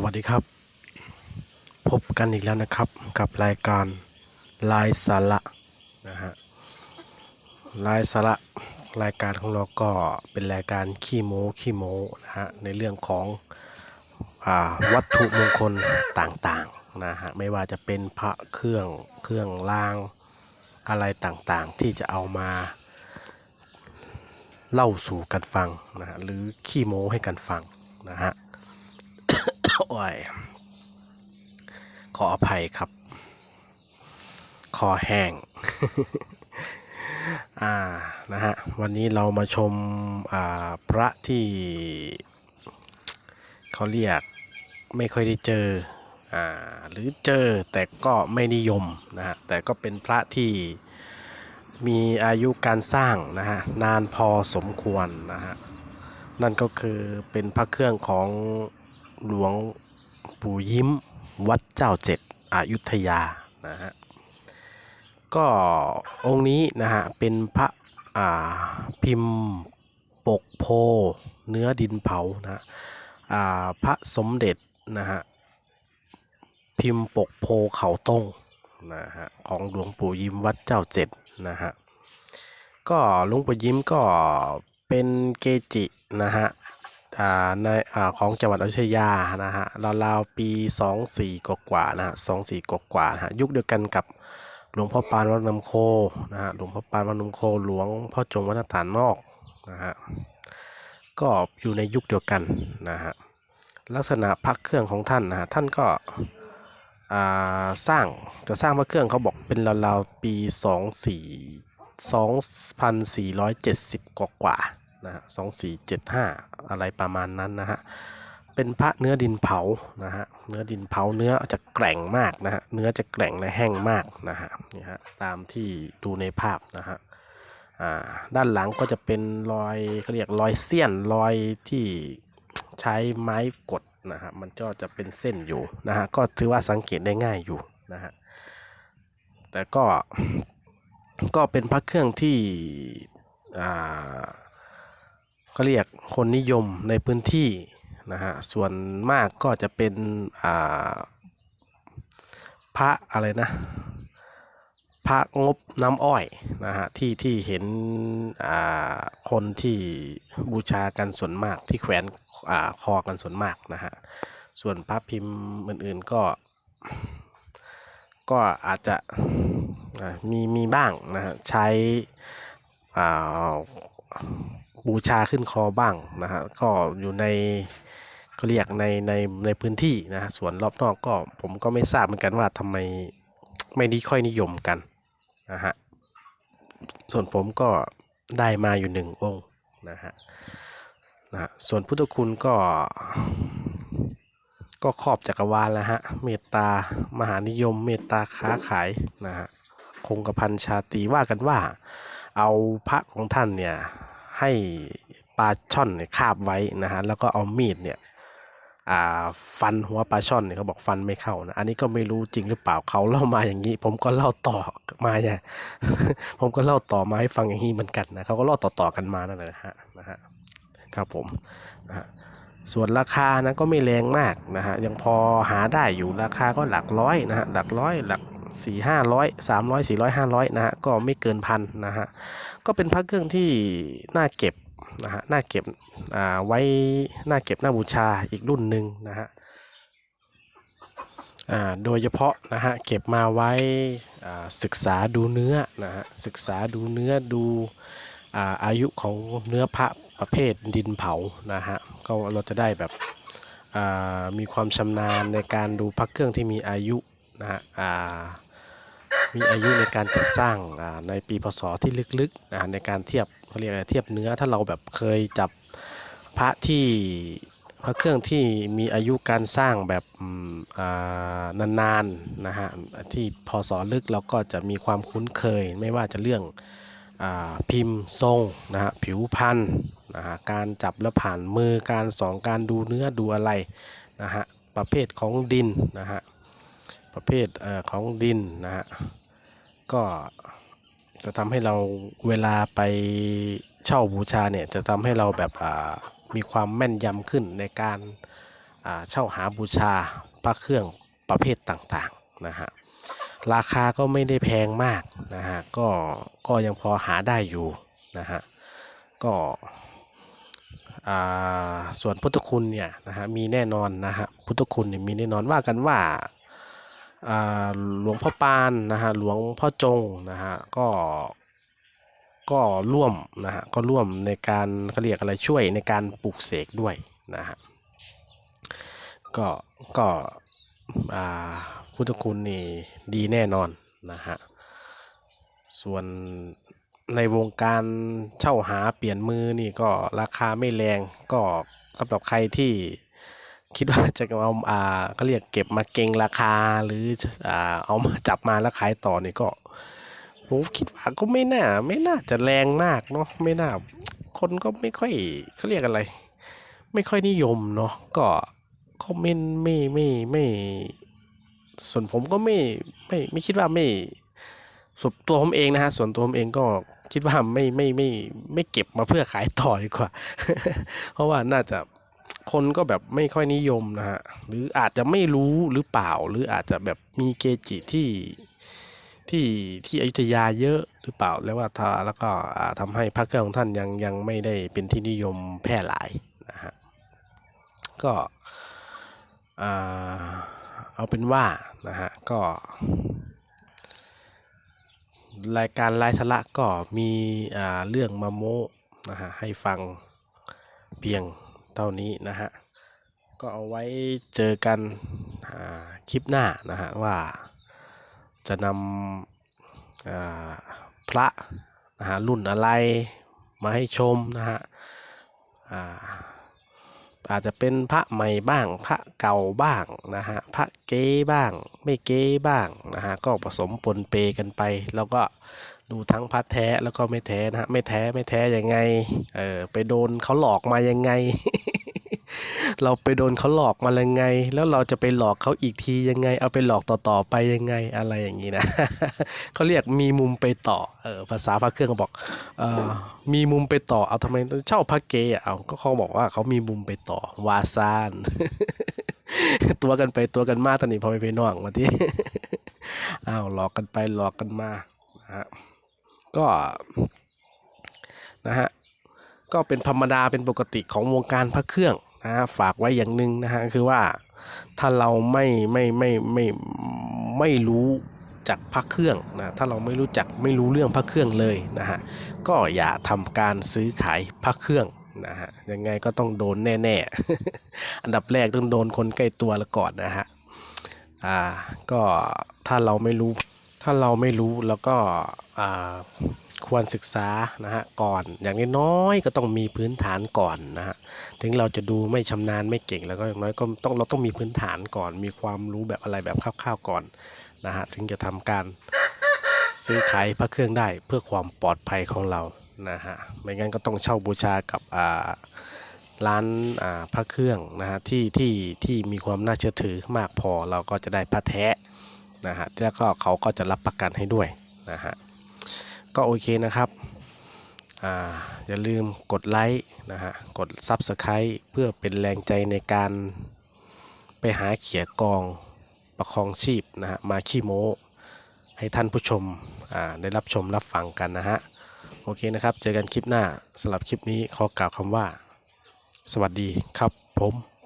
สวัสดีครับ พบกันอีกแล้วนะครับกับรายการลายสาระนะฮะลายสาระรายการของเราก็เป็นรายการขี้โม้ขี้โม้นะฮะในเรื่องของอวัตถุมงคลต่างๆนะฮะไม่ว่าจะเป็นพระเครื่องเครื่องรางอะไรต่างๆ ที่จะเอามาเล่าสู่กันฟังนะฮะหรือขี้โม้ให้กันฟังนะฮะ โอ้ยขออภัยครับ คอแห้ง อ่า นะฮะ วันนี้เรามาชม อ่า พระที่เขาเรียกไม่ค่อยได้เจอ อ่า หรือเจอแต่ก็ไม่นิยมนะฮะ แต่ก็เป็นพระที่มีอายุการสร้างนะฮะ นานพอสมควรนะฮะ นั่นก็คือเป็นพระเครื่องของ หลวงปู่ยิ้มวัดเจ้าเจ็ดอยุทยานะฮะก็องค์นี้นะฮะเป็นพระอ่าพิมพ์ปกโพเนื้อดินเผานะฮะอ่าพระสมเด็จนะฮะพิมพ์ปกโพเขาต้งนะฮะของหลวงปู่ยิ้มวัดเจ้าเจ็ดนะฮะก็หลุงปู่ยิ้มก็เป็นเกจินะฮะ ในอของจังหวัดอยุธยานะฮะราวๆปี 24 กว่าๆนะฮะ24 กว่าๆนะฮะยุคเดียวกันกับหลวงพ่อปานวัดน้ำโคนะฮะหลวงพ่อปานวัดน้ำโคหลวงพ่อจงวัดหน้าฐานนอกนะฮะก็อยู่ในยุคเดียวกันนะฮะลักษณะพระเครื่องของท่านนะฮะท่านก็สร้างจะสร้างพระเครื่องเขาบอกเป็นราวๆปี 24 2,470 กว่ากว่า นะฮะ2475อะไรประมาณนั้นนะฮะเป็นพระเนื้อดินเผานะฮะเนื้อดินเผาเนื้อจะแกร่งมากนะฮะเนื้อจะแกร่งและแห้งมากนะฮะนี่ฮะตามที่ดูในภาพนะฮะอ่าด้านหลังก็จะเป็นรอยเขาเรียกรอยเสี้ยนรอยที่ใช้ไม้กดนะฮะมันก็จะเป็นเส้นอยู่นะฮะก็ถือว่าสังเกตได้ง่ายอยู่นะฮะแต่ก็ก็เป็นพระเครื่องที่อ่า ก็เรียกคนนิยมในพื้นที่นะฮะส่วนมากก็จะเป็นพระอะไรนะพระงบน้ำอ้อยนะฮะที่ที่เห็นคนที่บูชากันส่วนมากที่แขวนอคอกันส่วนมากนะฮะส่วนพระพิมพ์อื่นๆก็ก็อาจจะมีมีบ้างนะฮะใช้อ่า บูชาขึ้นคอบ้างนะฮะก็อยู่ในก็เรียกในในในพื้นที่นะส่วนรอบนอกก็ผมก็ไม่ทราบเหมือนกันว่าทำไมไม่ได้ค่อยนิยมกันนะฮะส่วนผมก็ได้มาอยู่หนึ่งองค์นะฮะนะส่วนพุทธคุณก็ ก็ครอบจักรวาลแล้วฮะเมตตามหานิยม เมตตาค้าขายนะฮะคงกระพันชาตีว่ากันว่า เอาพระของท่านเนี่ย ให้ปลาช่อนเนี่ยคาบไว้นะฮะแล้วก็เอามีดเนี่ยฟันหัวปลาช่อนเนี่ยเขาบอกฟันไม่เข้านะอันนี้ก็ไม่รู้จริงหรือเปล่าเขาเล่ามาอย่างนี้ ผมก็เล่าต่อมาเนี่ยผมก็เล่าต่อมาให้ฟังอย่างนี้เหมือนกันนะเขาก็เล่าต่อๆกันมานั่นแหละนะฮะนะฮะครับผมนะฮะส่วนราคานะก็ไม่แรงมากนะฮะยังพอหาได้อยู่ราคาก็หลักร้อยนะฮะหลักร้อยหลัก สี่ห้าร้อยสามร้อยสี่ร้อยห้าร้อยนะฮะก็ไม่เกินพันนะฮะก็เป็นพระเครื่องที่น่าเก็บนะฮะน่าเก็บอ่าไว้น่าเก็บน่าบูชาอีกรุ่นหนึ่งนะฮะอ่าโดยเฉพาะนะฮะเก็บมาไว้อ่าศึกษาดูเนื้อนะฮะศึกษาดูเนื้อดูอ่าอายุของเนื้อพระประเภทดินเผานะฮะก็เราจะได้แบบอ่ามีความชำนาญในการดูพระเครื่องที่มีอายุนะฮะอ่า มีอายุในการจัดสร้างอ่าในปีพศที่ลึกๆในการเทียบเขาเรียกอะไรเทียบเนื้อถ้าเราแบบเคยจับพระที่พระเครื่องที่มีอายุการสร้างแบบอ่านานๆนะฮะที่พศลึกเราก็จะมีความคุ้นเคย ไม่ว่าจะเรื่องอ่าพิมพ์ทรงนะฮะผิวพันธุ์นะฮะการจับแล้วผ่านมือการสองการดูเนื้อดูอะไรนะฮะประเภทของดินนะฮะ ประเภทเอของดินนะฮะก็จะทำให้เราเวลาไปเช่าบูชาเนี่ยจะทำให้เราแบบมีความแม่นยำขึ้นในการเช่าหาบูชาพระเครื่องประเภทต่างๆนะฮะราคาก็ไม่ได้แพงมากนะฮะก็ก็ยังพอหาได้อยู่นะฮะก็ส่วนพุทธคุณเนี่ยนะฮะมีแน่นอนนะฮะพุทธคุณเนี่ยมีแน่นอนว่ากันว่า หลวงพ่อปานนะฮะหลวงพ่อจงนะฮะก็ก็ร่วมนะฮะก็ร่วมในการเขาเรียกอะไรช่วยในการปลูกเสกด้วยนะฮะก็ก็อ่าพุทธคุณนี่ดีแน่นอนนะฮะส่วนในวงการเช่าหาเปลี่ยนมือนี่ก็ราคาไม่แรงก็สำหรับใครที่ คิดว่าจะเอาอ่าเขาเรียกเก็บมาเก็งราคาหรืออ่าเอามาจับมาแล้วขายต่อนี่ก็ผมคิดว่าก็ไม่น่า ไม่น่าจะแรงมากเนาะไม่น่า คนก็ไม่ค่อยเขาเรียกอะไร ไม่ค่อยนิยมเนาะก็คอมเมนต์ไม่ไม่ไม่ส่วนผมก็ไม่ไม่ไม่คิดว่าไม่ส่วนตัวผมเองนะฮะส่วนตัวผมเองก็คิดว่าไม่ไม่ไม่ไม่เก็บมาเพื่อขายต่อดีกว่า เพราะว่าน่าจะ คนก็แบบไม่ค่อยนิยมนะฮะหรืออาจจะไม่รู้หรือเปล่า หรืออาจจะแบบมีเกจิที่ที่ที่อยุธยาเยอะหรือเปล่าแล้วว่าทาแล้วก็อ่าทำให้พระเครื่องของท่านยังยังไม่ได้เป็นที่นิยมแพร่หลายนะฮะก็เอาเป็นว่านะฮะก็รายการไลฟ์สาระก็มีเรื่องมาโมนะฮะให้ฟังเพียง เท่านี้นะฮะ ก็เอาไว้เจอกันคลิปหน้านะฮะว่าจะนำพระนะฮะรุ่นอะไรมาให้ชมนะฮะอาอาจจะเป็นพระใหม่บ้าง พระเก่าบ้างนะฮะพระเก๊บ้าง ไม่เก๊บ้างนะฮะก็ผสมปนเปกันไป แล้วก็ ดูทั้งพระแท้แล้วก็ไม่แท้นะฮะไม่แท้ไม่แท้ยังไงเออไปโดนเขาหลอกมายังไง เราไปโดนเขาหลอกมายังไง แล้วเราจะไปหลอกเขาอีกทียังไง เอาไปหลอกต่อๆไปยังไงอะไรอย่างนี้นะเขาเรียกมีมุมไปต่อเออภาษาพระเครื่องบอกเออมีมุมไปต่อเอาทำไมต้องเช่าพระเกอเอาก็เขาบอกว่าเขามีมุมไปต่อวาซานตัวกันไปตัวกันมาตอนนี้พอไปไปน้องมาที่อ้าวหลอกกันไปหลอกกันมานะฮะ ก็นะฮะก็เป็นธรรมดาเป็นปกติของวงการพระเครื่องนะฮะฝากไว้อย่างหนึ่งนะฮะคือว่าถ้าเราไม่ไม่ไม่ไม่ไม่รู้จักพระเครื่องนะถ้าเราไม่รู้จักไม่รู้เรื่องพระเครื่องเลยนะฮะก็อย่าทำการซื้อขายพระเครื่องนะฮะยังไงก็ต้องโดนแน่ ๆ อันดับแรกต้องโดนคนใกล้ตัวละก่อนนะฮะอ่าก็ถ้าเราไม่รู้ ถ้าเราไม่รู้แล้วก็ควรศึกษานะฮะก่อน อย่างน้อยก็ต้องมีพื้นฐานก่อนนะฮะถึงเราจะดูไม่ชำนาญไม่เก่งแล้วก็อย่างน้อยก็ต้องเราต้องมีพื้นฐานก่อน มีความรู้แบบอะไรแบบคร่าวๆก่อนนะฮะถึงจะทำการซื้อขายพระเครื่องได้เพื่อความปลอดภัยของเรานะฮะไม่งั้นก็ต้องเช่าบูชากับร้านพระเครื่องนะฮะที่ที่ที่มีความน่าเชื่อถือมากพอเราก็จะได้พระแท้ นะฮะแล้วก็เขาก็จะรับประกันให้ด้วยนะฮะก็โอเคนะครับอ่าอย่าลืมกดไลค์นะฮะกด Subscribe เพื่อเป็นแรงใจในการไปหาเขียกองประคองชีพนะฮะมาขี้โม้ให้ท่านผู้ชมอ่าได้รับชมรับฟังกันนะฮะโอเคนะครับ เจอกันคลิปหน้าสำหรับคลิปนี้ขอกล่าวคำว่า สวัสดีครับผม